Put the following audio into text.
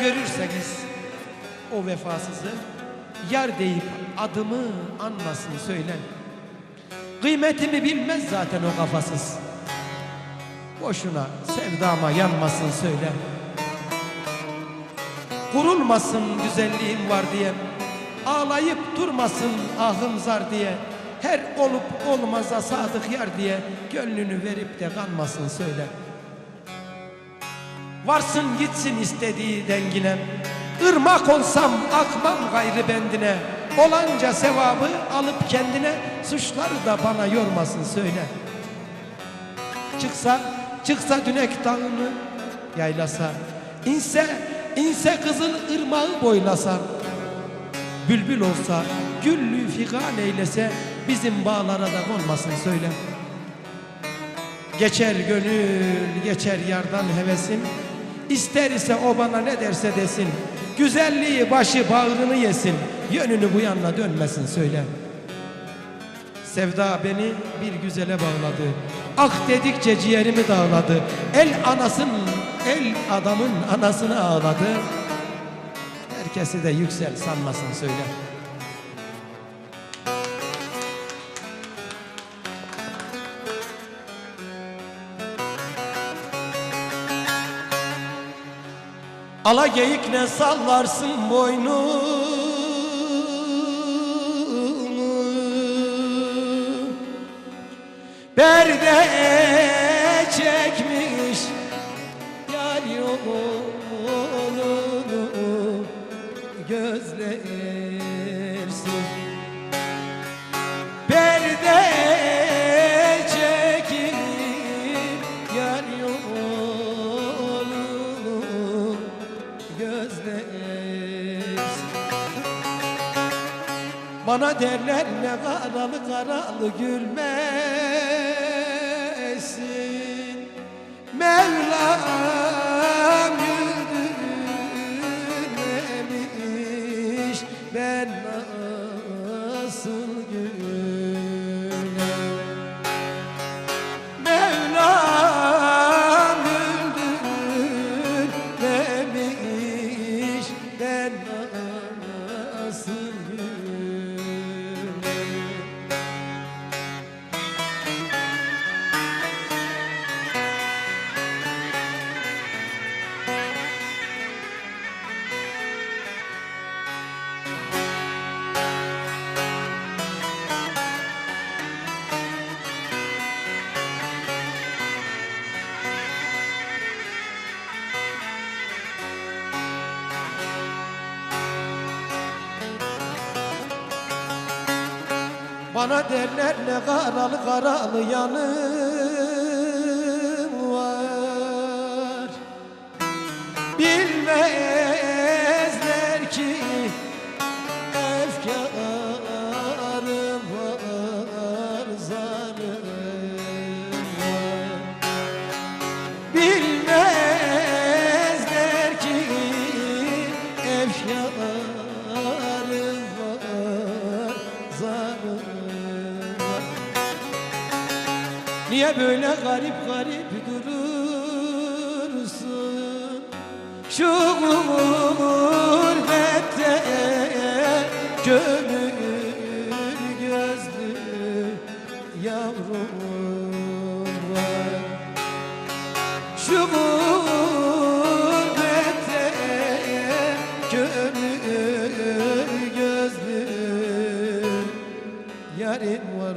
görürseniz o vefasızı yar deyip adımı anmasın söyle. Kıymetimi bilmez zaten o kafasız. Boşuna sevdama yanmasın söyle. Kurulmasın güzelliğim var diye. Ağlayıp durmasın ahım zar diye. Her olup olmaza sadık yar diye gönlünü verip de kanmasın söyle. Varsın gitsin istediği dengine. Irmak olsam akmam gayrı bendine. Olanca sevabı alıp kendine suçları da bana yormasın söyle. Çıksa, çıksa dünek dağını yaylasa. inse, inse kızıl ırmağı boylasa. Bülbül olsa, güllü figan eylese, bizim bağlara da konmasın söyle. Geçer gönül, geçer yardan hevesim. İster ise o bana ne derse desin. Güzelliği başı bağrını yesin. Yönünü bu yanına dönmesin söyle. Sevda beni bir güzele bağladı. Ah dedikçe ciğerimi dağladı. El anasın, el adamın anasını ağladı. Herkesi de yüksel sanmasın söyle. Ala geyik ne sallarsın boynunu Berde çekmiş yar yolunu gözlersin Bana derler ne karalı karalı gülmesin. Mevlam güldürmemiş Ben nasıl Bana derler ne karalı karalı yanım var. Bilmezler Niye böyle garip garip durursun? Şu gurbette gönül gözlü yavrum var. Şu gurbette gönül gözlü yarim var